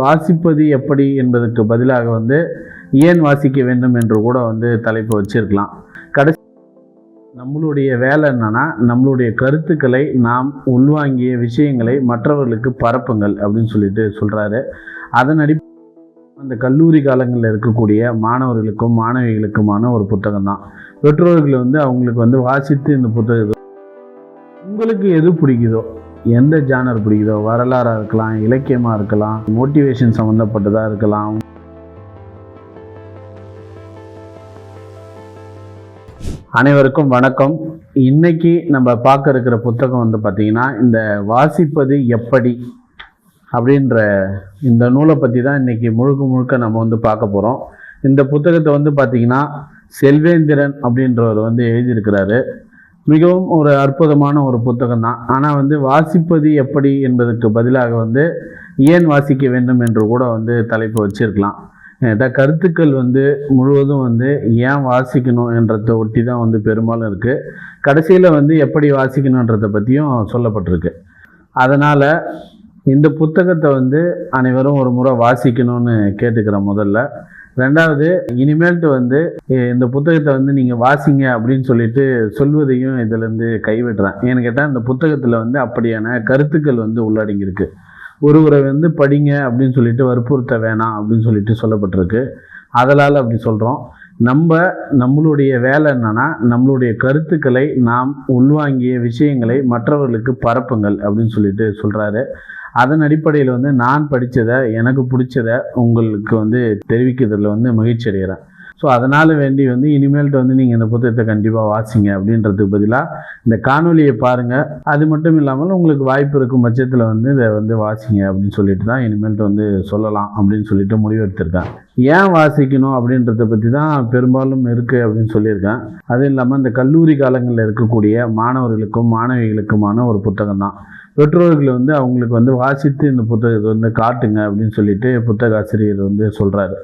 வாசிப்பது எப்படி என்பதற்கு பதிலாக வந்து ஏன் வாசிக்க வேண்டும் என்று கூட வந்து தலைப்பு வச்சிருக்கலாம். கடைசி நம்மளுடைய வேலை என்னன்னா நம்மளுடைய கருத்துக்களை நாம் உள்வாங்கிய விஷயங்களை மற்றவர்களுக்கு பரப்புங்கள் அப்படின்னு சொல்லிட்டு சொல்றாரு. அதன் அடி அந்த கல்லூரி காலங்களில் இருக்கக்கூடிய மாணவர்களுக்கும் மாணவிகளுக்குமான ஒரு புத்தகம் தான். பெற்றோர்கள் வந்து அவங்களுக்கு வந்து வாசித்து இந்த புத்தகத்தை உங்களுக்கு எது பிடிக்குதோ எந்த ஜானர் பிடிக்குதோ வரலாறாக இருக்கலாம் இலக்கியமாக இருக்கலாம் மோட்டிவேஷன் சம்மந்தப்பட்டதாக இருக்கலாம். அனைவருக்கும் வணக்கம். இன்னைக்கு நம்ம பார்க்க இருக்கிற புத்தகம் வந்து பார்த்தீங்கன்னா இந்த வாசிப்பது எப்படி அப்படின்ற இந்த நூலை பற்றி தான் இன்னைக்கு முழுக்க முழுக்க நம்ம வந்து பார்க்க போகிறோம் இந்த புத்தகத்தை வந்து பார்த்தீங்கன்னா செல்வேந்திரன் அப்படின்றவர் வந்து எழுதியிருக்கிறாரு. மிகவும் ஒரு அற்புதமான ஒரு புத்தகம் தான். ஆனால் வந்து வாசிப்பது எப்படி என்பதற்கு பதிலாக வந்து ஏன் வாசிக்க வேண்டும் என்று கூட வந்து தலைப்பு வச்சிருக்கலாம். த கருத்துக்கள் வந்து முழுவதும் வந்து ஏன் வாசிக்கணும் என்றதை ஒட்டி தான் வந்து பெரும்பாலும் இருக்குது கடைசியில் வந்து எப்படி வாசிக்கணுன்றதை பற்றியும் சொல்லப்பட்டிருக்கு. அதனால் இந்த புத்தகத்தை வந்து அனைவரும் ஒரு முறை வாசிக்கணும்னு கேட்டுக்கிறேன் முதல்ல. ரெண்டாவது இனிமேல்ட்டு வந்து இந்த புத்தகத்தை வந்து நீங்கள் வாசிங்க அப்படின்னு சொல்லிட்டு சொல்வதையும் இதிலேருந்து கைவிடுறேன். ஏன்னு கேட்டால் இந்த புத்தகத்தில் வந்து அப்படியான கருத்துக்கள் வந்து உள்ளடங்கியிருக்கு. ஒருவரை வந்து படிங்க அப்படின்னு சொல்லிட்டு வற்புறுத்த வேணாம் அப்படின்னு சொல்லிட்டு சொல்லப்பட்டிருக்கு. அதனால் அப்படி சொல்கிறோம் நம்ம நம்மளுடைய வேலை என்னன்னா நம்மளுடைய கருத்துக்களை நாம் உள்வாங்கிய விஷயங்களை மற்றவர்களுக்கு பரப்புங்கள் அப்படின்னு சொல்லிட்டு சொல்கிறாரு அதன் அடிப்படையில் வந்து நான் படித்ததை எனக்கு பிடிச்சதை உங்களுக்கு வந்து தெரிவிக்கிறதுல வந்து மகிழ்ச்சி அடைகிறேன். ஸோ அதனால் வேண்டி வந்து இனிமேல்ட்டு வந்து நீங்கள் இந்த புத்தகத்தை கண்டிப்பாக வாசிங்க அப்படின்றதுக்கு பதிலாக இந்த காணொலியை பாருங்கள் அது மட்டும் இல்லாமல் உங்களுக்கு வாய்ப்பு இருக்கும் பட்சத்தில் வந்து இதை வந்து வாசிங்க அப்படின்னு சொல்லிட்டு தான் இனிமேல்ட்டு வந்து சொல்லலாம் அப்படின்னு சொல்லிட்டு முடிவெடுத்திருக்கேன் ஏன் வாசிக்கணும் அப்படின்றத பற்றி தான் பெரும்பாலும் இருக்குது அப்படின்னு சொல்லியிருக்கேன். அதுவும் இல்லாமல் இந்த கல்லூரி காலங்களில் இருக்கக்கூடிய மாணவர்களுக்கும் மாணவிகளுக்குமான ஒரு புத்தகம் தான். பெற்றோர்கள் வந்து அவங்களுக்கு வந்து வாசித்து இந்த புத்தகத்தை வந்து காட்டுங்க அப்படின்னு சொல்லிட்டு புத்தக ஆசிரியர் வந்து சொல்கிறாரு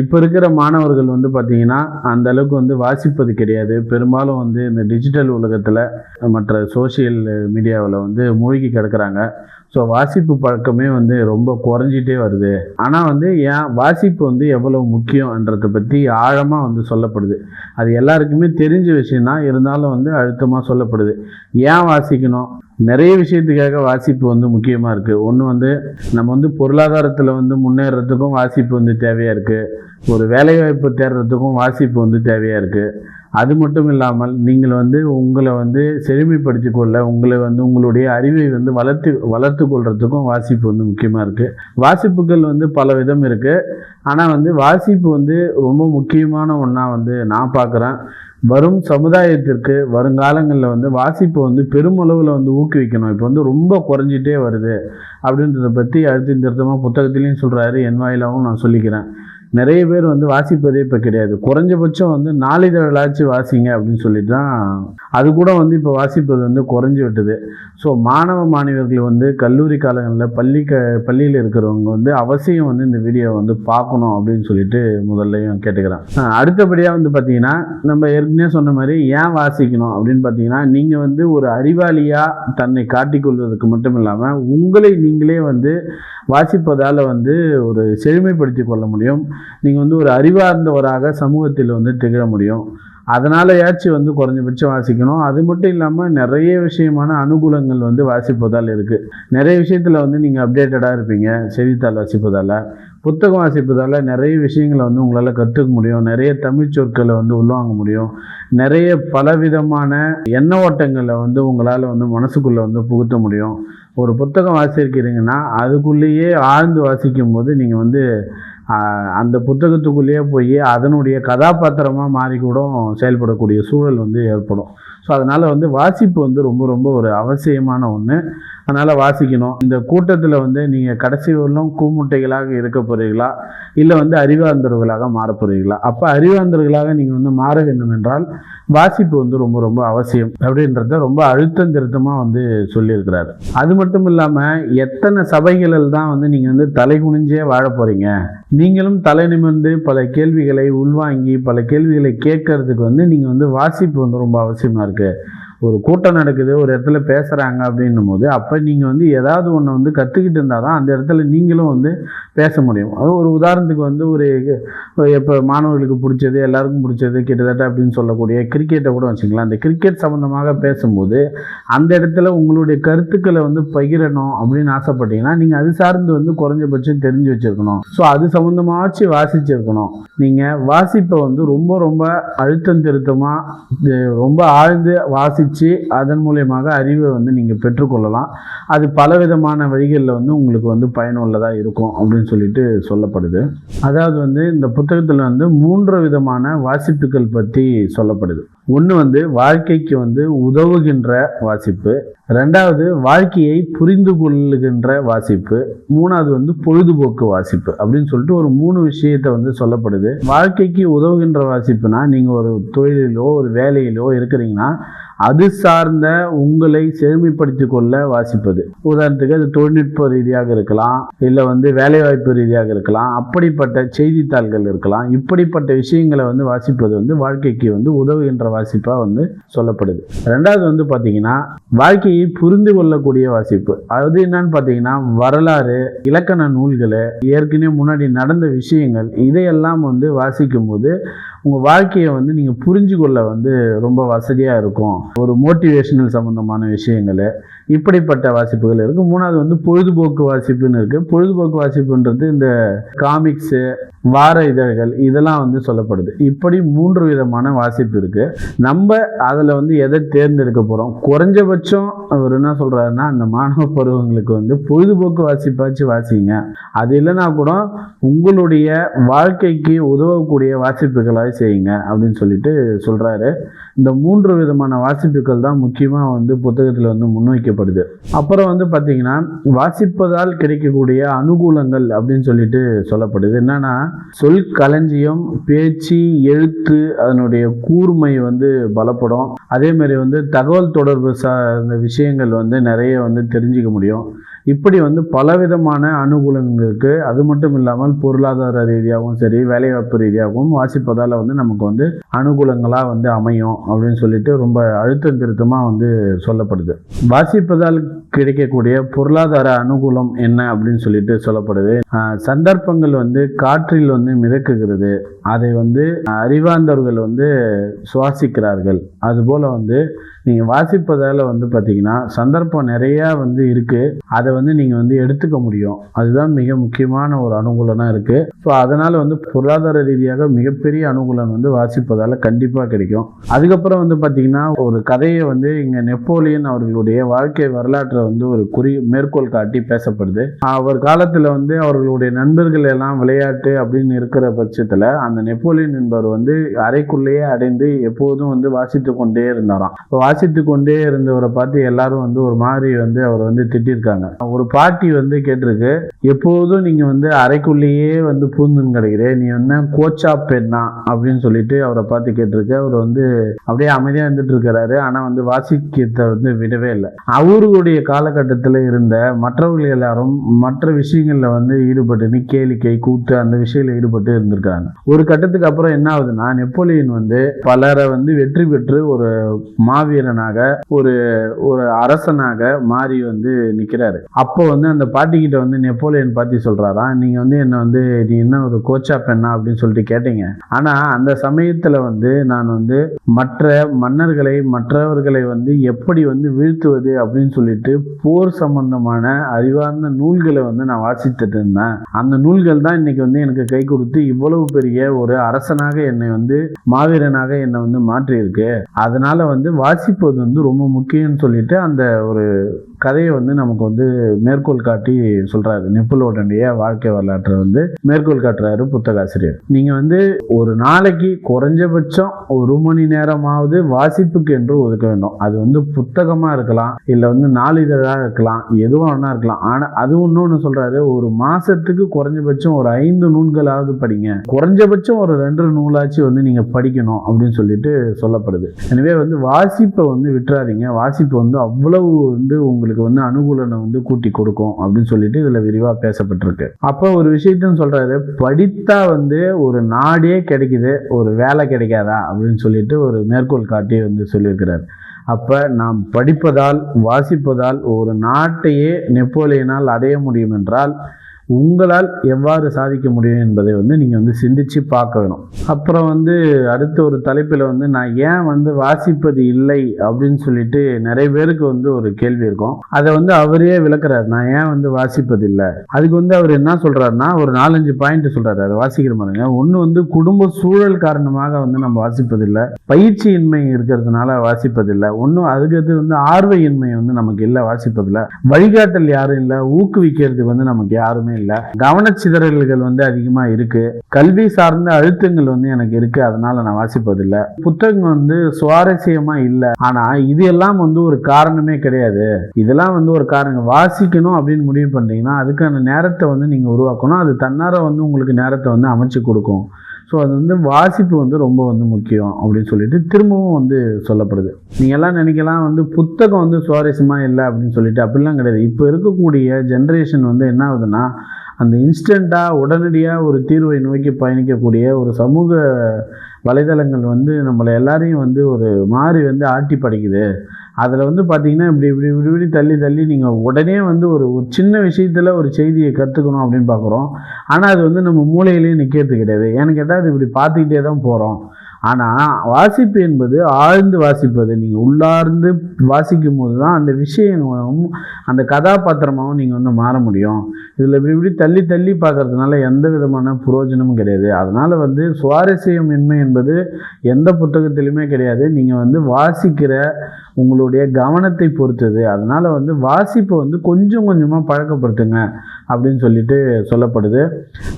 இப்போ இருக்கிற மாணவர்கள் வந்து பார்த்திங்கன்னா அந்த அளவுக்கு வந்து வாசிப்பது கிடையாது. பெரும்பாலும் வந்து இந்த டிஜிட்டல் உலகத்தில் மற்ற சோஷியல் மீடியாவில் வந்து மூழ்கி கிடக்குறாங்க. ஸோ வாசிப்பு பழக்கமே வந்து ரொம்ப குறைஞ்சிட்டே வருது. ஆனால் வந்து ஏன் வாசிப்பு வந்து எவ்வளவு முக்கியன்றதை பற்றி ஆழமாக வந்து சொல்லப்படுது. அது எல்லாருக்குமே தெரிஞ்ச விஷயந்தான் இருந்தாலும் வந்து அழுத்தமாக சொல்லப்படுது. ஏன் வாசிக்கணும்? நிறைய விஷயத்துக்காக வாசிப்பு வந்து முக்கியமாக இருக்குது ஒன்று வந்து நம்ம வந்து பொருளாதாரத்தில் வந்து முன்னேறத்துக்கும் வாசிப்பு வந்து தேவையாக இருக்குது ஒரு வேலைவாய்ப்பு தேடுறதுக்கும் வாசிப்பு வந்து தேவையாக இருக்குது அது மட்டும் இல்லாமல் நீங்கள் வந்து உங்களை வந்து செழுமைப்படுத்தி கொள்ள உங்களை வந்து உங்களுடைய அறிவை வந்து வளர்த்து வளர்த்து கொள்றதுக்கும் வாசிப்பு வந்து முக்கியமாக இருக்குது வாசிப்புகள் வந்து பல விதம் இருக்குது ஆனால் வந்து வாசிப்பு வந்து ரொம்ப முக்கியமான ஒன்றா வந்து நான் பார்க்குறேன் வரும் சமுதாயத்திற்கு வருங்காலங்களில் வந்து வாசிப்பு வந்து பெருமளவில் வந்து ஊக்குவிக்கணும். இப்போ வந்து ரொம்ப குறைஞ்சிட்டே வருது. அப்படின்றத பற்றி அடுத்த திருத்தமாக புத்தகத்திலையும் சொல்கிறாரு என் வாயிலாகவும் நான் சொல்லிக்கிறேன். நிறைய பேர் வந்து வாசிப்பதே இப்போ கிடையாது. குறைஞ்சபட்சம் வந்து நாளிதழாச்சும் வாசிங்க அப்படின்னு சொல்லிட்டு தான் அது கூட வந்து இப்போ வாசிப்பது வந்து குறைஞ்சி விட்டது. ஸோ மாணவ மாணவியர்கள் வந்து கல்லூரி காலங்களில் பள்ளி க பள்ளியில் இருக்கிறவங்க வந்து அவசியம் வந்து இந்த வீடியோ வந்து பார்க்கணும் அப்படின்னு சொல்லிட்டு முதல்லையும் கேட்டுக்கிறேன். அடுத்தபடியாக வந்து பார்த்தீங்கன்னா நம்ம ஏற்கனவே சொன்ன மாதிரி ஏன் வாசிக்கணும் அப்படின்னு பார்த்தீங்கன்னா நீங்கள் வந்து ஒரு அறிவாளியாக தன்னை காட்டிக்கொள்வதற்கு மட்டும் இல்லாமல் உங்களை நீங்களே வந்து வாசிப்பதால் வந்து ஒரு செழுமைப்படுத்தி கொள்ள முடியும். நீங்கள் வந்து ஒரு அறிவார்ந்தவராக சமூகத்தில் வந்து திகழ முடியும். அதனாலயாச்சும் வந்து குறைஞ்சபட்சம் வாசிக்கணும். அது மட்டும் இல்லாமல் நிறைய விஷயமான அனுகூலங்கள் வந்து வாசிப்பதால் இருக்குது நிறைய விஷயத்தில் வந்து நீங்கள் அப்டேட்டடாக இருப்பீங்க. செய்தித்தாள் வாசிப்பதால் புத்தகம் வாசிப்பதால் நிறைய விஷயங்களை வந்து உங்களால் கற்றுக்க முடியும். நிறைய தமிழ் சொற்களை வந்து உள்வாங்க முடியும். நிறைய பலவிதமான எண்ண ஓட்டங்களை வந்து உங்களால் வந்து மனசுக்குள்ளே வந்து புகுத்த முடியும். ஒரு புத்தகம் வாசிக்கிறீங்கன்னா அதுக்குள்ளேயே ஆழ்ந்து வாசிக்கும் போது நீங்கள் வந்து அந்த புத்தகத்துக்குள்ளேயே போய் அதனுடைய கதாபாத்திரமாக மாறி கூட செயல்படக்கூடிய சூழல் வந்து ஏற்படும். ஸோ அதனால் வந்து வாசிப்பு வந்து ரொம்ப ரொம்ப ஒரு அவசியமான ஒன்று அதனால் வாசிக்கணும். இந்த கூட்டத்தில் வந்து நீங்கள் கடைசி வரலும் கூமுட்டைகளாக இருக்க போகிறீங்களா இல்லை வந்து அறிவாந்தர்களாக மாற போகிறீங்களா அப்போ அறிவாந்தர்களாக நீங்கள் வந்து மாற வேண்டும் என்றால் வாசிப்பு வந்து ரொம்ப ரொம்ப அவசியம் அப்படின்றத ரொம்ப அழுத்தம் திருத்தமாக வந்து சொல்லியிருக்கிறாரு. அது மட்டும் இல்லாமல் எத்தனை சபைகளில் தான் வந்து நீங்கள் வந்து தலை குனிஞ்சே வாழ போகிறீங்க நீங்களும் தலை நிமிர்ந்து பல கேள்விகளை உள்வாங்கி பல கேள்விகளை கேட்கறதுக்கு வந்து நீங்கள் வந்து வாசிப்பு வந்து ரொம்ப அவசியமாக இருக்குது ஒரு கூட்டம் நடக்குது ஒரு இடத்துல பேசுகிறாங்க அப்படின்னும் போது அப்போ நீங்கள் வந்து ஏதாவது ஒன்று வந்து கற்றுக்கிட்டு இருந்தால் தான் அந்த இடத்துல நீங்களும் வந்து பேச முடியும். அது ஒரு உதாரணத்துக்கு வந்து ஒரு இப்போ மாணவர்களுக்கு பிடிச்சது எல்லாருக்கும் பிடிச்சது கிட்டத்தட்ட அப்படின்னு சொல்லக்கூடிய கிரிக்கெட்டை கூட வச்சுக்கலாம். அந்த கிரிக்கெட் சம்மந்தமாக பேசும்போது அந்த இடத்துல உங்களுடைய கருத்துக்களை வந்து பகிரணும் அப்படின்னு ஆசைப்பட்டீங்கன்னா நீங்கள் அது சார்ந்து வந்து குறைஞ்சபட்சம் தெரிஞ்சு வச்சுருக்கணும். ஸோ அது சம்மந்தமாச்சு வாசிச்சிருக்கணும். நீங்கள் வாசிப்பை வந்து ரொம்ப ரொம்ப அழுத்தம் திருத்தமாக ரொம்ப ஆழ்ந்து வாசித்து அதன் மூலியமாக அறிவை வந்து நீங்கள் பெற்றுக்கொள்ளலாம். அது பலவிதமான வழிகளில் வந்து உங்களுக்கு வந்து பயனுள்ளதாக இருக்கும் அப்படின்னு சொல்லிட்டு சொல்லப்படுது. அதாவது வந்து இந்த புத்தகத்தில் வந்து மூன்று விதமான வாசிப்புகள் பற்றி சொல்லப்படுது. ஒன்று வந்து வாழ்க்கைக்கு வந்து உதவுகின்ற வாசிப்பு. ரெண்டாவது வாழ்க்கையை புரிந்து கொள்ளுகின்ற வாசிப்பு. மூணாவது வந்து பொழுதுபோக்கு வாசிப்பு அப்படின்னு சொல்லிட்டு ஒரு மூணு விஷயத்தை வந்து சொல்லப்படுது. வாழ்க்கைக்கு உதவுகின்ற வாசிப்புனா நீங்கள் ஒரு தொழிலிலோ ஒரு வேலையிலோ இருக்கிறீங்கன்னா அது சார்ந்த உங்களை செழுமைப்படுத்தி கொள்ள வாசிப்பது. உதாரணத்துக்கு அது தொழில்நுட்ப ரீதியாக இருக்கலாம் இல்லை வந்து வேலைவாய்ப்பு ரீதியாக இருக்கலாம் அப்படிப்பட்ட செய்தித்தாள்கள் இருக்கலாம் இப்படிப்பட்ட விஷயங்களை வந்து வாசிப்பது வந்து வாழ்க்கைக்கு வந்து உதவுகின்ற வாசிப்பாக வந்து சொல்லப்படுது. ரெண்டாவது வந்து பார்த்தீங்கன்னா வாழ்க்கையை புரிந்து கொள்ளக்கூடிய வாசிப்பு. அது என்னன்னு பார்த்தீங்கன்னா வரலாறு இலக்கண நூல்களை ஏற்கனவே முன்னாடி நடந்த விஷயங்கள் இதையெல்லாம் வந்து வாசிக்கும் போது உங்கள் வாழ்க்கையை வந்து நீங்கள் புரிஞ்சு கொள்ள வந்து ரொம்ப வசதியாக இருக்கும். ஒரு மோட்டிவேஷனல் சம்மந்தமான விஷயங்கள் இப்படிப்பட்ட வாசிப்புகள் இருக்குது மூணாவது வந்து பொழுதுபோக்கு வாசிப்புன்னு இருக்குது பொழுதுபோக்கு வாசிப்புன்றது இந்த காமிக்ஸு வார இதழ்கள் இதெல்லாம் வந்து சொல்லப்படுது. இப்படி மூன்று விதமான வாசிப்பு இருக்குது நம்ம அதில் வந்து எதை தேர்ந்தெடுக்க போகிறோம் குறைஞ்சபட்சம் அவர் என்ன சொல்கிறாருன்னா அந்த மாணவ பருவங்களுக்கு வந்து பொழுதுபோக்கு வாசிப்பாச்சு வாசிங்க. அது இல்லைன்னா கூட உங்களுடைய வாழ்க்கைக்கு உதவக்கூடிய வாசிப்புகளாக செய்யுங்க அப்படின்னு சொல்லிட்டு சொல்கிறாரு இந்த மூன்று விதமான வாசிப்புகள் தான் முக்கியமாக வந்து புத்தகத்தில் வந்து முன்வைக்கப்படுது. அப்புறம் வந்து பார்த்தீங்கன்னா வாசிப்பதால் கிடைக்கக்கூடிய அனுகூலங்கள் அப்படின்னு சொல்லிட்டு சொல்லப்படுது. என்னென்னா சொல் களஞ்சியம் பேச்சு எழுத்து அதனுடைய கூர்மை வந்து பலப்படும். அதே மாதிரி வந்து தகவல் தொடர்பு சார்ந்த விஷயங்கள் வந்து நிறைய வந்து தெரிஞ்சுக்க முடியும். இப்படி வந்து பலவிதமான அனுகூலங்களுக்கு அது மட்டும் இல்லாமல் பொருளாதார ரீதியாகவும் சரி வேலைவாய்ப்பு ரீதியாகவும் வாசிப்பதால் வந்து நமக்கு வந்து அனுகூலங்களாக வந்து அமையும் அப்படின்னு சொல்லிட்டு ரொம்ப அழுத்தம் திருத்தமாக வந்து சொல்லப்படுது. வாசிப்பதால் கிடைக்கக்கூடிய பொருளாதார அனுகூலம் என்ன அப்படின்னு சொல்லிட்டு சொல்லப்படுது. சந்தர்ப்பங்கள் வந்து காற்றில் வந்து மிதக்குகிறது. அதை வந்து அறிவார்ந்தவர்கள் வந்து சுவாசிக்கிறார்கள். அதுபோல் வந்து நீங்கள் வாசிப்பதால் வந்து பார்த்தீங்கன்னா சந்தர்ப்பம் நிறையா வந்து இருக்குது அதை வந்து நீங்கள் வந்து எடுத்துக்க முடியும். அதுதான் மிக முக்கியமான ஒரு அனுகூலனாக இருக்குது ஸோ அதனால் வந்து பொருளாதார ரீதியாக மிகப்பெரிய அனுகூலம் வந்து வாசிப்பதால் கண்டிப்பாக கிடைக்கும். அதுக்கப்புறம் வந்து பார்த்தீங்கன்னா ஒரு கதையை வந்து இங்கே நெப்போலியன் அவர்களுடைய வாழ்க்கை வரலாற்றை வந்து ஒரு குறி மேற்கோள் காட்டி பேசப்படுது. அவர் காலத்தில் வந்து அவர்களுடைய நண்பர்கள் எல்லாம் விளையாட்டு அப்படின்னு இருக்கிற பட்சத்தில் அந்த நெப்போலியன் என்பவர் வந்து அறைக்குள்ளேயே அடைந்து எப்போதும் வந்து வாசித்து கொண்டே இருந்தாராம். வாசித்து கொண்டே இருந்தவரை பார்த்து எல்லாரும் வந்து ஒரு மாதிரி வந்து அவர் வந்து திட்டிருக்காங்க. ஒரு பாட்டி வந்து கேட்டிருக்கு எப்போதும் நீங்க வந்து அறைக்குள்ளேயே வந்து பூந்துன்னு கிடைக்கிறே நீ என்ன கோச்சா பெண்ணா? அப்படின்னு சொல்லிட்டு அவரை பார்த்து கேட்டிருக்கு. அவர் வந்து அப்படியே அமைதியா இருந்துட்டு இருக்கிறாரு. ஆனா வந்து வாசிக்கிறத வந்து விடவே இல்லை. அவருடைய காலகட்டத்தில் இருந்த மற்றவர்கள் எல்லாரும் மற்ற விஷயங்களில் வந்து ஈடுபட்டு கேளிக்கை கூத்து அந்த விஷயத்தில் ஈடுபட்டு இருந்திருக்காங்க. ஒரு கட்டத்துக்கு அப்புறம் என்ன ஆகுதுன்னா நெப்போலியன் வந்து பலரை வந்து வெற்றி பெற்று ஒரு மாவீரனாக ஒரு ஒரு அரசனாக மாறி வந்து நிற்கிறாரு அப்போ வந்து அந்த பாட்டிக்கிட்ட வந்து நெப்போலியன் பற்றி சொல்கிறாரா நீங்கள் வந்து என்னை வந்து நீ என்ன ஒரு கோச்சா பெண்ணா அப்படின்னு சொல்லிட்டு கேட்டீங்க. ஆனால் அந்த சமயத்தில் வந்து நான் வந்து மற்ற மன்னர்களை மற்றவர்களை வந்து எப்படி வந்து வீழ்த்துவது அப்படின்னு சொல்லிட்டு போர் சம்பந்தமான அறிவார்ந்த நூல்களை வந்து நான் வாசித்துட்டு இருந்தேன். அந்த நூல்கள் தான் இன்னைக்கு வந்து எனக்கு கை கொடுத்து இவ்வளவு பெரிய ஒரு அரசனாக என்னை வந்து மாவீரனாக என்னை வந்து மாற்றி இருக்கு அதனால வந்து வாசிப்பது வந்து ரொம்ப முக்கியம்னு சொல்லிட்டு அந்த ஒரு கதையை வந்து நமக்கு வந்து மேற்கோள் காட்டி சொல்றாரு. நெப்போலியனுடைய வாழ்க்கை வரலாற்றை வந்து மேற்கோள் காட்டுறாரு புத்தகாசிரியர். நீங்க வந்து ஒரு நாளைக்கு குறைஞ்சபட்சம் ஒரு மணி நேரமாவது வாசிப்புக்கு என்று ஒதுக்க வேண்டும். அது வந்து புத்தகமா இருக்கலாம் இல்ல வந்து நாளிதழாக இருக்கலாம் எதுவும் வேணா இருக்கலாம். ஆனா அது இன்னொன்னு சொல்றாரு ஒரு மாசத்துக்கு குறைஞ்சபட்சம் ஒரு ஐந்து நூல்களாவது படிங்க. குறைஞ்சபட்சம் ஒரு ரெண்டு நூலாச்சு வந்து நீங்க படிக்கணும் அப்படின்னு சொல்லிட்டு சொல்லப்படுது. எனவே வந்து வாசிப்பை வந்து விட்டுறாதீங்க. வாசிப்பு வந்து அவ்வளவு வந்து உங்களுக்கு அவங்களுக்கு வந்து அனுகூலனை வந்து கூட்டி கொடுக்கும் அப்படின்னு சொல்லிட்டு இதுல விரிவா பேசப்பட்டிருக்கு. அப்போ ஒரு விஷயத்தையும் சொல்றாரு படித்தா வந்து ஒரு நாடே கிடைக்குது ஒரு வேலை கிடைக்காதா அப்படின்னு சொல்லிட்டு ஒரு மேற்கோள் காட்டி வந்து சொல்லியிருக்கிறார். அப்போ நாம் படிப்பதால் வாசிப்பதால் ஒரு நாட்டையே நெப்போலியனால் அடைய முடியும் என்றால் உங்களால் எவ்வாறு சாதிக்க முடியும் என்பதை வந்து நீங்கள் வந்து சிந்திச்சு பார்க்க வேணும் அப்புறம் வந்து அடுத்த ஒரு தலைப்பில் வந்து நான் ஏன் வந்து வாசிப்பது இல்லை அப்படின்னு சொல்லிட்டு நிறைய பேருக்கு வந்து ஒரு கேள்வி இருக்கும். அதை வந்து அவரே விளக்குறாரு. நான் ஏன் வந்து வாசிப்பது இல்லை? அதுக்கு வந்து அவர் என்ன சொல்கிறாருன்னா ஒரு நாலஞ்சு பாயிண்ட் சொல்கிறாரு அதை வாசிக்கிற மாதிரிங்க ஒன்று வந்து குடும்ப சூழல் காரணமாக வந்து நம்ம வாசிப்பதில்லை பயிற்சியின்மை இருக்கிறதுனால வாசிப்பதில்லை ஒன்றும் அதுக்கு வந்து ஆர்வையின்மை வந்து நமக்கு இல்லை. வாசிப்பதில்லை வழிகாட்டல் யாரும் இல்லை. ஊக்குவிக்கிறதுக்கு வந்து நமக்கு யாருமே இல்லை. கவனச்சிதறல்கள் வந்து அதிகமா இருக்கு. கல்வி சார்ந்த அழுத்தங்கள் வந்து எனக்கு இருக்கு. அதனால நான் வாசிப்பதில்லை. புத்தகங்கள் வந்து சுவாரஸ்யமா இல்லை. ஆனா இது எல்லாம் வந்து ஒரு காரணமே கிடையாது. இதெல்லாம் வந்து ஒரு காரணம். வாசிக்கணும் அப்படின்னு முடிவு பண்றீங்கன்னா அதுக்கான நேரத்தை வந்து நீங்க உருவாக்கணும். அது தன்னார வந்து உங்களுக்கு நேரத்தை வந்து அமைச்சு கொடுக்கும். ஸோ அது வந்து வாசிப்பு வந்து ரொம்ப வந்து முக்கியம் அப்படின்னு சொல்லிட்டு திரும்பவும் வந்து சொல்லப்படுது. நீங்க எல்லாம் நினைக்கலாம் வந்து புத்தகம் வந்து சுவாரஸ்யமா இல்லை அப்படின்னு சொல்லிட்டு அப்படிலாம் கிடையாது. இப்போ இருக்கக்கூடிய ஜென்ரேஷன் வந்து என்ன ஆகுதுன்னா அந்த இன்ஸ்டண்ட்டாக உடனடியாக ஒரு தீர்வை நோக்கி பயணிக்கக்கூடிய ஒரு சமூக வலைதளங்கள் வந்து நம்மளை எல்லாரையும் வந்து ஒரு மாறி வந்து ஆட்டி படைக்குது. அதில் வந்து பார்த்திங்கன்னா இப்படி இப்படி இப்படி இப்படி தள்ளி தள்ளி நீங்கள் உடனே வந்து ஒரு ஒரு சின்ன விஷயத்தில் ஒரு செய்தியை கற்றுக்கணும் அப்படின்னு பார்க்குறோம் ஆனால் அது வந்து நம்ம மூளையிலேயே நிற்கிறது கிடையாது. ஏன்னு கேட்டால் அது இப்படி பார்த்துக்கிட்டே தான் போகிறோம் ஆனால் வாசிப்பு என்பது ஆழ்ந்து வாசிப்பது. நீங்கள் உள்ளார்ந்து வாசிக்கும் போது தான் அந்த விஷயங்களும் அந்த கதாபாத்திரமாகவும் நீங்கள் வந்து மாற முடியும். இதில் இப்படி இப்படி தள்ளி தள்ளி பார்க்கறதுனால எந்த விதமான புரோஜனமும் கிடையாது. அதனால் வந்து சுவாரஸ்யம் இன்மை என்பது எந்த புத்தகத்திலுமே கிடையாது. நீங்கள் வந்து வாசிக்கிற உங்களுடைய கவனத்தை பொறுத்தது. அதனால் வந்து வாசிப்பை வந்து கொஞ்சம் கொஞ்சமாக பழக்கப்படுத்துங்க. அப்படின்னு சொல்லிட்டு சொல்லப்படுது.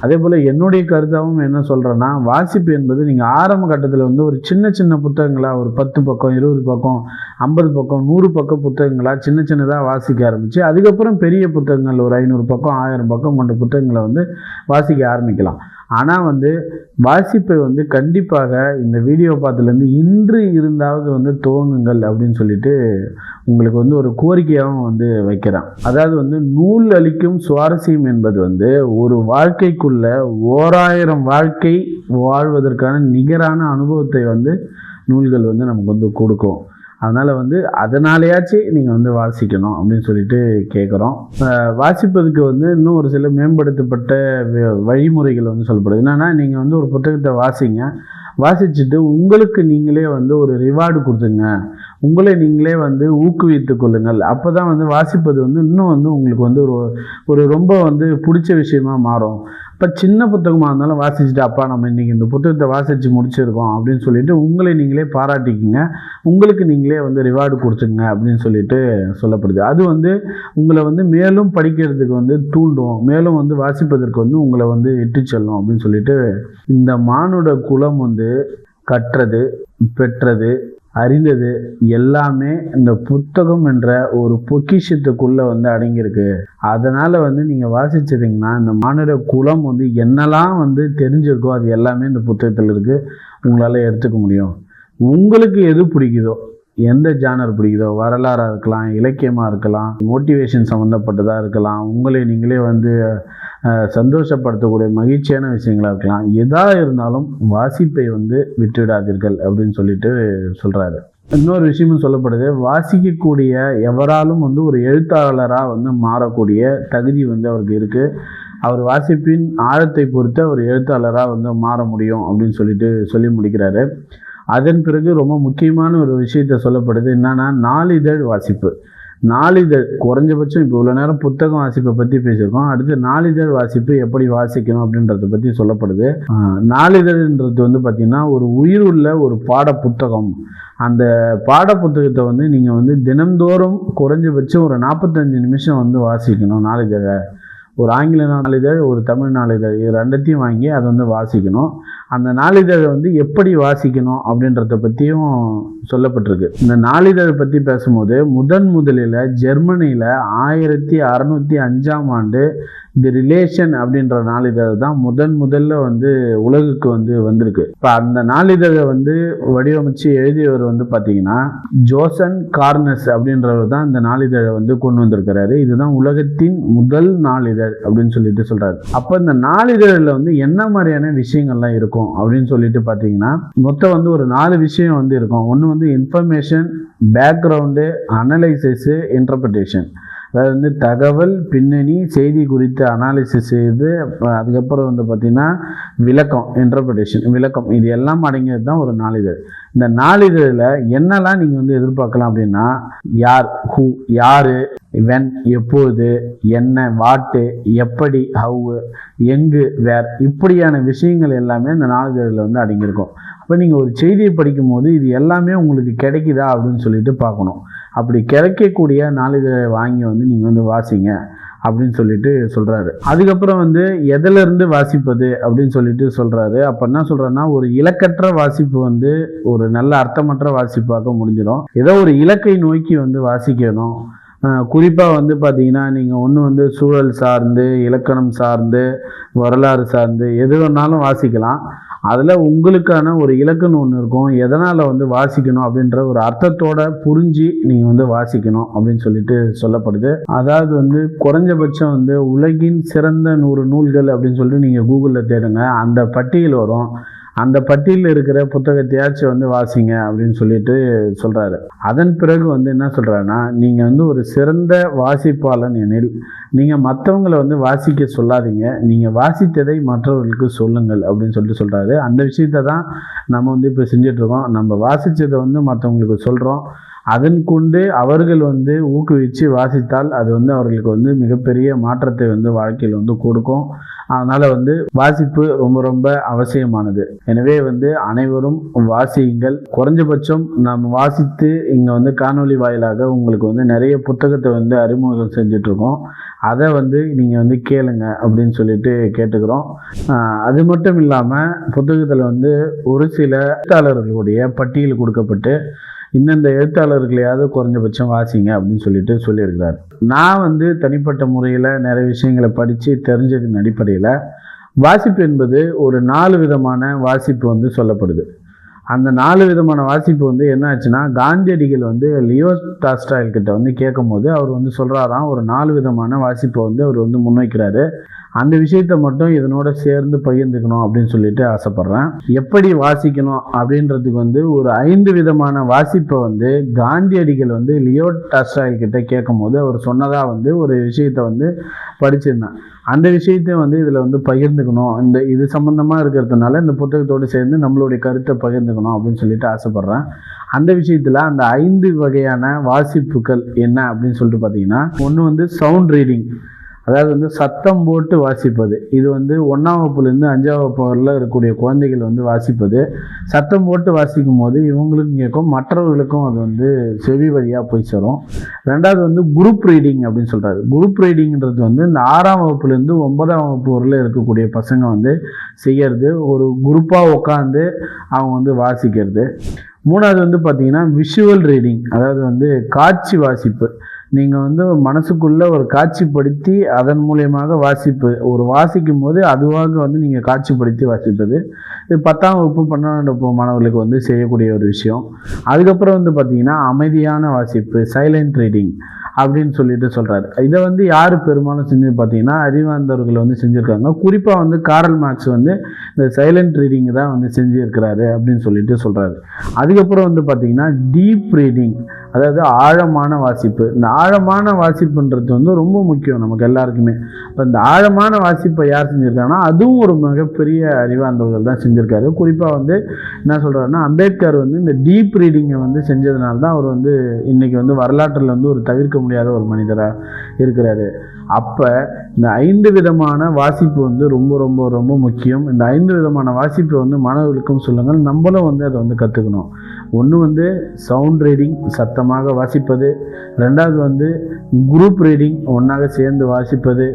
அதே போல் என்னுடைய கருத்தாகவும் என்ன சொல்கிறேன்னா வாசிப்பு என்பது நீங்கள் ஆரம்ப கட்டத்தில் வந்து ஒரு சின்ன சின்ன புத்தகங்களாக ஒரு பத்து பக்கம் இருபது பக்கம் ஐம்பது பக்கம் நூறு பக்கம் புத்தகங்களாக சின்ன சின்னதாக வாசிக்க ஆரம்பித்து அதுக்கப்புறம் பெரிய புத்தகங்கள் ஒரு ஐநூறு பக்கம் ஆயிரம் பக்கம் கொண்ட புத்தகங்களை வந்து வாசிக்க ஆரம்பிக்கலாம். ஆனால் வந்து வாசிப்பை வந்து கண்டிப்பாக இந்த வீடியோ பார்த்துலேருந்து இன்று இருந்தாவது வந்து துவங்குங்கள் அப்படின்னு சொல்லிட்டு உங்களுக்கு வந்து ஒரு கோரிக்கையாகவும் வந்து வைக்கிறான். அதாவது வந்து நூல் அளிக்கும் சுவாரஸ்யம் என்பது வந்து ஒரு வாழ்க்கைக்குள்ள ஓராயிரம் வாழ்க்கை வாழ்வதற்கான நிகரான அனுபவத்தை வந்து நூல்கள் வந்து நமக்கு வந்து கொடுக்கும். அதனால் வந்து அதனாலேயாச்சும் நீங்கள் வந்து வாசிக்கணும் அப்படின்னு சொல்லிட்டு கேட்குறோம் வாசிப்பதுக்கு வந்து இன்னும் ஒரு சில மேம்படுத்தப்பட்ட வ- வழிமுறைகள் வந்து சொல்லப்படுது. என்னென்னா நீங்கள் வந்து ஒரு புத்தகத்தை வாசிங்க. வாசிச்சுட்டு உங்களுக்கு நீங்களே வந்து ஒரு ரிவார்டு கொடுத்துங்க. உங்களை நீங்களே வந்து ஊக்குவித்து கொள்ளுங்கள். அப்போ தான் வந்து வாசிப்பது வந்து இன்னும் வந்து உங்களுக்கு வந்து ஒரு ஒரு ரொம்ப வந்து பிடிச்ச விஷயமா மாறும். இப்போ சின்ன புத்தகமாக இருந்தாலும் வாசிச்சுட்டு அப்பா நம்ம இன்றைக்கி இந்த புத்தகத்தை வாசித்து முடிச்சிருக்கோம் அப்படின்னு சொல்லிட்டு உங்களை நீங்களே பாராட்டிக்கிங்க. உங்களுக்கு நீங்களே வந்து ரிவார்டு கொடுத்துங்க அப்படின்னு சொல்லிட்டு சொல்லப்படுது. அது வந்து உங்களை வந்து மேலும் படிக்கிறதுக்கு வந்து தூண்டும். மேலும் வந்து வாசிப்பதற்கு வந்து உங்களை வந்து இட்டு செல்லும் அப்படின்னு சொல்லிட்டு இந்த மானுட குலம் வந்து கற்றது பெற்றது அறிந்தது எல்லாமே இந்த புத்தகம் என்ற ஒரு பொக்கிஷத்துக்குள்ள வந்து அடங்கியிருக்கு. அதனால வந்து நீங்க வாசிச்சதீங்கன்னா இந்த மானுட குலம் வந்து என்னெல்லாம் வந்து தெரிஞ்சிருக்கோ அது எல்லாமே இந்த புத்தகத்தில் இருக்கு. உங்களால எடுத்துக்க முடியும். உங்களுக்கு எது பிடிக்குதோ எந்த ஜானர் பிடிக்குதோ வரலாறாக இருக்கலாம் இலக்கியமாக இருக்கலாம் மோட்டிவேஷன் சம்மந்தப்பட்டதாக இருக்கலாம் உங்களை நீங்களே வந்து சந்தோஷப்படுத்தக்கூடிய மகிழ்ச்சியான விஷயங்களாக இருக்கலாம். எதா இருந்தாலும் வாசிப்பை வந்து விட்டுவிடாதீர்கள் அப்படின்னு சொல்லிட்டு சொல்கிறாரு இன்னொரு விஷயமும் சொல்லப்படுது வாசிக்கக்கூடிய எவராலும் வந்து ஒரு எழுத்தாளராக வந்து மாறக்கூடிய தகுதி வந்து அவருக்கு இருக்குது அவர் வாசிப்பின் ஆழத்தை பொறுத்து அவர் எழுத்தாளராக வந்து மாற முடியும் அப்படின்னு சொல்லிட்டு சொல்லி முடிக்கிறாரு. அதன் பிறகு ரொம்ப முக்கியமான ஒரு விஷயத்த சொல்லப்படுது. என்னென்னா நாளிதழ் வாசிப்பு. நாளிதழ் குறைஞ்சபட்சம் இப்போ இவ்வளோ நேரம் புத்தகம் வாசிப்பை பற்றி பேசியிருக்கோம். அடுத்து நாளிதழ் வாசிப்பு எப்படி வாசிக்கணும் அப்படின்றத பற்றி சொல்லப்படுது. நாளிதழ்ன்றது வந்து பார்த்திங்கன்னா ஒரு உயிர் உள்ள ஒரு பாட புத்தகம் அந்த பாட புத்தகத்தை வந்து நீங்கள் வந்து தினம்தோறும் குறைஞ்சபட்சம் ஒரு நாற்பத்தஞ்சு நிமிஷம் வந்து வாசிக்கணும் நாளிதழை. ஒரு ஆங்கில நாளிதழ் ஒரு தமிழ் நாளிதழ் இது ரெண்டத்தையும் வாங்கி அதை வந்து வாசிக்கணும். அந்த நாளிதழை வந்து எப்படி வாசிக்கணும் அப்படின்றத பற்றியும் சொல்லப்பட்டிருக்கு. இந்த நாளிதழை பற்றி பேசும்போது முதன் முதலில் ஜெர்மனியில் ஆயிரத்தி அறநூற்றி அஞ்சாம் ஆண்டு தி ரிலேஷன் அப்படின்ற நாளிதழ் தான் முதன் முதல்ல வந்து உலகுக்கு வந்து வந்திருக்கு. இப்போ அந்த நாளிதழை வந்து வடிவமைச்சு எழுதியவர் வந்து பார்த்தீங்கன்னா ஜோசன் கார்னஸ் அப்படின்றவர் தான் இந்த நாளிதழை வந்து கொண்டு வந்திருக்கிறாரு. இதுதான் உலகத்தின் முதல் நாளிதழ் அப்படின்னு சொல்லிட்டு சொல்கிறார் அப்போ இந்த நாளிதழில் வந்து என்ன மாதிரியான விஷயங்கள்லாம் இருக்கும்? இருக்கும் அப்படின்னு சொல்லிட்டு பார்த்தீங்கன்னா மொத்தம் வந்து ஒரு நாலு விஷயம் வந்து இருக்கும். ஒன்று வந்து இன்ஃபர்மேஷன் பேக்ரவுண்டு அனலைசிஸு இன்டர்பிரிட்டேஷன் அதாவது வந்து தகவல் பின்னணி செய்தி குறித்து அனாலிசிஸ் செய்து அதுக்கப்புறம் வந்து பார்த்திங்கன்னா விளக்கம் இன்டர்பிரிட்டேஷன் விளக்கம். இது எல்லாம் அடங்கியது தான் ஒரு நாளிதழ். இந்த நாளிதழில் என்னெல்லாம் நீங்கள் வந்து எதிர்பார்க்கலாம் அப்படின்னா யார் ஹூ யார் வென் எப்போது என்ன வாட்டு எப்படி ஹவு எங்கு வேர் இப்படியான விஷயங்கள் எல்லாமே இந்த நாளிதழில் வந்து அடங்கியிருக்கும். அப்போ நீங்கள் ஒரு செய்தியை படிக்கும்போது இது எல்லாமே உங்களுக்கு கிடைக்குதா அப்படின்னு சொல்லிட்டு பார்க்கணும். அப்படி கிடைக்கக்கூடிய நாளிதழை வாங்கி வந்து நீங்கள் வந்து வாசிங்க அப்படின்னு சொல்லிட்டு சொல்கிறாரு அதுக்கப்புறம் வந்து எதிலிருந்து வாசிப்பது அப்படின்னு சொல்லிட்டு சொல்கிறாரு அப்போ என்ன சொல்கிறேன்னா ஒரு இலக்கற்ற வாசிப்பு வந்து ஒரு நல்ல அர்த்தமற்ற வாசிப்பாக முடிஞ்சிடும். ஏதோ ஒரு இலக்கை நோக்கி வந்து வாசிக்கணும். குறிப்பாக வந்து பார்த்தீங்கன்னா நீங்கள் ஒன்று வந்து சூழல் சார்ந்து இலக்கணம் சார்ந்து வரலாறு சார்ந்து எது வேணாலும் வாசிக்கலாம். அதில் உங்களுக்கான ஒரு இலக்கணம் ஒன்று இருக்கும். எதனால் வந்து வாசிக்கணும் அப்படின்ற ஒரு அர்த்தத்தோட புரிஞ்சு நீங்கள் வந்து வாசிக்கணும் அப்படின்னு சொல்லிட்டு சொல்லப்படுது. அதாவது வந்து குறைஞ்சபட்சம் வந்து உலகின் சிறந்த நூறு நூல்கள் அப்படின்னு சொல்லிட்டு நீங்கள் கூகுளில் தேடுங்க. அந்த பட்டியல் வரும். அந்த பட்டியலில் இருக்கிற புத்தகத்தையாச்சும் வந்து வாசிங்க அப்படின்னு சொல்லிட்டு சொல்கிறாரு அதன் பிறகு வந்து என்ன சொல்கிறாருன்னா நீங்கள் வந்து ஒரு சிறந்த வாசிப்பாளன் எனில் நீங்கள் மற்றவங்களை வந்து வாசிக்க சொல்லாதீங்க நீங்கள் வாசித்ததை மற்றவர்களுக்கு சொல்லுங்கள் அப்படின்னு சொல்லிட்டு சொல்கிறாரு அந்த விஷயத்தை தான் நம்ம வந்து இப்போ செஞ்சிட்ருக்கோம். நம்ம வாசித்ததை வந்து மற்றவங்களுக்கு சொல்கிறோம் அதன் கொண்டு அவர்கள் வந்து ஊக்குவித்து வாசித்தால் அது வந்து அவர்களுக்கு வந்து மிகப்பெரிய மாற்றத்தை வந்து வாழ்க்கையில் வந்து கொடுக்கும். அதனால் வந்து வாசிப்பு ரொம்ப ரொம்ப அவசியமானது. எனவே வந்து அனைவரும் வாசியுங்கள். குறைஞ்சபட்சம் நாம் வாசித்து இங்கே வந்து காணொலி வாயிலாக உங்களுக்கு வந்து நிறைய புத்தகத்தை வந்து அறிமுகம் செஞ்சிட்ருக்கோம். அதை வந்து நீங்கள் வந்து கேளுங்க அப்படின்னு சொல்லிட்டு கேட்டுக்கிறோம். அது மட்டும் இல்லாமல் புத்தகத்தில் வந்து ஒரு சில எழுத்தாளர்களுடைய பட்டியல் கொடுக்கப்பட்டு இந்தந்த எழுத்தாளர்களையாவது குறைஞ்சபட்சம் வாசிங்க அப்படின்னு சொல்லிட்டு சொல்லியிருக்கிறார். நான் வந்து தனிப்பட்ட முறையில் நிறைய விஷயங்களை படித்து தெரிஞ்சதின் அடிப்படையில் வாசிப்பு என்பது ஒரு நாலு விதமான வாசிப்பு வந்து சொல்லப்படுது. அந்த நாலு விதமான வாசிப்பு வந்து என்ன ஆச்சுன்னா காந்தியடிகள் வந்து லியோ டாஸ்டாயில் கிட்ட வந்து கேட்கும்போது அவர் வந்து சொல்கிறாராம் ஒரு நாலு விதமான வாசிப்பை வந்து அவர் வந்து முன்வைக்கிறாரு. அந்த விஷயத்த மட்டும் இதனோட சேர்ந்து பகிர்ந்துக்கணும் அப்படின்னு சொல்லிட்டு ஆசைப்பட்றேன். எப்படி வாசிக்கணும் அப்படின்றதுக்கு வந்து ஒரு ஐந்து விதமான வாசிப்பை வந்து காந்தியடிகள் வந்து லியோ டாஸ்டாய் கிட்ட கேட்கும் போது அவர் சொன்னதாக வந்து ஒரு விஷயத்தை வந்து படிச்சிருந்தேன். அந்த விஷயத்தையும் வந்து இதில் வந்து பகிர்ந்துக்கணும். இந்த இது சம்மந்தமாக இருக்கிறதுனால இந்த புத்தகத்தோடு சேர்ந்து நம்மளுடைய கருத்தை பகிர்ந்துக்கணும் அப்படின்னு சொல்லிட்டு ஆசைப்பட்றேன். அந்த விஷயத்தில் அந்த ஐந்து வகையான வாசிப்புகள் என்ன அப்படின்னு சொல்லிட்டு பார்த்தீங்கன்னா ஒன்று வந்து சவுண்ட் ரீடிங் அதாவது வந்து சத்தம் போட்டு வாசிப்பது. இது வந்து ஒன்றாம் வகுப்புலேருந்து அஞ்சாம் வகுப்பு வரல இருக்கக்கூடிய குழந்தைகள் வந்து வாசிப்பது. சத்தம் போட்டு வாசிக்கும் போது இவங்களுக்கும் கேட்கும் மற்றவர்களுக்கும் அது வந்து செவி வழியாக போய் சேரும். ரெண்டாவது வந்து குரூப் ரீடிங் அப்படின்னு சொல்கிறாரு குரூப் ரீடிங்கிறது வந்து இந்த ஆறாம் வகுப்புலேருந்து ஒன்பதாம் வகுப்பு வரல இருக்கக்கூடிய பசங்க வந்து செய்கிறது ஒரு குரூப்பாக உட்காந்து அவங்க வந்து வாசிக்கிறது. மூணாவது வந்து பார்த்திங்கன்னா விஷுவல் ரீடிங் அதாவது வந்து காட்சி வாசிப்பு. நீங்கள் வந்து மனசுக்குள்ளே ஒரு காட்சிப்படுத்தி அதன் மூலியமாக வாசிப்பு ஒரு வாசிக்கும் போது அதுவாக வந்து நீங்கள் காட்சிப்படுத்தி வாசிப்பது. இது பத்தாம் வகுப்பு பன்னெண்டாம் வகுப்பு மாணவர்களுக்கு வந்து செய்யக்கூடிய ஒரு விஷயம். அதுக்கப்புறம் வந்து பார்த்திங்கன்னா அமைதியான வாசிப்பு சைலண்ட் ரீடிங் அப்படின்னு சொல்லிட்டு சொல்கிறாரு இதை வந்து யார் பெரும்பாலும் செஞ்சு பார்த்தீங்கன்னா அறிவார்ந்தவர்கள் வந்து செஞ்சுருக்காங்க. குறிப்பாக வந்து காரல் மார்க்ஸ் வந்து இந்த சைலண்ட் ரீடிங் தான் வந்து செஞ்சுருக்கிறாரு அப்படின்னு சொல்லிட்டு சொல்கிறாரு அதுக்கப்புறம் வந்து பார்த்திங்கன்னா டீப் ரீடிங் அதாவது ஆழமான வாசிப்பு. இந்த ஆழமான வாசிப்புன்றது வந்து ரொம்ப முக்கியம் நமக்கு எல்லாருக்குமே. இப்போ இந்த ஆழமான வாசிப்பை யார் செஞ்சுருக்காங்கன்னா அதுவும் ஒரு மிகப்பெரிய அறிவார்ந்தவர்கள் தான் செஞ்சுருக்காரு. குறிப்பாக வந்து என்ன சொல்கிறாருன்னா அம்பேத்கர் வந்து இந்த டீப் ரீடிங்கை வந்து செஞ்சதுனால தான் அவர் வந்து இன்றைக்கி வந்து வரலாற்றில் வந்து ஒரு தவிர்க்க முடியாத ஒரு மனிதராக இருக்கிறாரு. அப்போ இந்த ஐந்து விதமான வாசிப்பு வந்து ரொம்ப ரொம்ப ரொம்ப முக்கியம். இந்த ஐந்து விதமான வாசிப்பை வந்து மாணவர்களுக்கும் சொல்லுங்கள். நம்மளும் வந்து அதை வந்து கற்றுக்கணும் ஒன்று வந்து சவுண்ட் ரீடிங் சத்தமாக வாசிப்பது ரெண்டாவது வந்து குரூப் ரீடிங் ஒன்றாக சேர்ந்து வாசிப்பது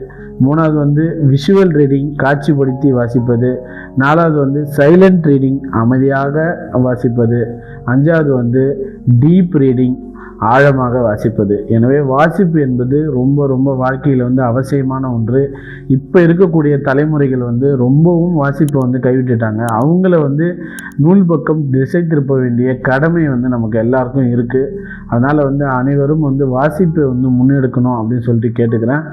மூணாவது வந்து விஷுவல் ரீடிங் காட்சிப்படுத்தி வாசிப்பது நாலாவது வந்து சைலண்ட் ரீடிங் அமைதியாக வாசிப்பது அஞ்சாவது வந்து டீப் ரீடிங் ஆழமாக வாசிப்பது. எனவே வாசிப்பு என்பது ரொம்ப ரொம்ப வாழ்க்கையில் வந்து அவசியமான ஒன்று. இப்போ இருக்கக்கூடிய தலைமுறைகள் வந்து ரொம்பவும் வாசிப்பை வந்து கைவிட்டுட்டாங்க. அவங்கள வந்து நூல் பக்கம் திசை திருப்ப வேண்டிய கடமை வந்து நமக்கு எல்லாருக்கும் இருக்குது அதனால் வந்து அனைவரும் வந்து வாசிப்பை வந்து முன்னெடுக்கணும் அப்படின்னு சொல்லிட்டு கேட்டுக்கிறேன்.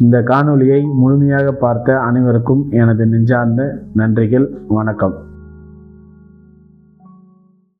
இந்த காணொலியை முழுமையாக பார்த்த அனைவருக்கும் எனது நெஞ்சார்ந்த நன்றிகள். வணக்கம்.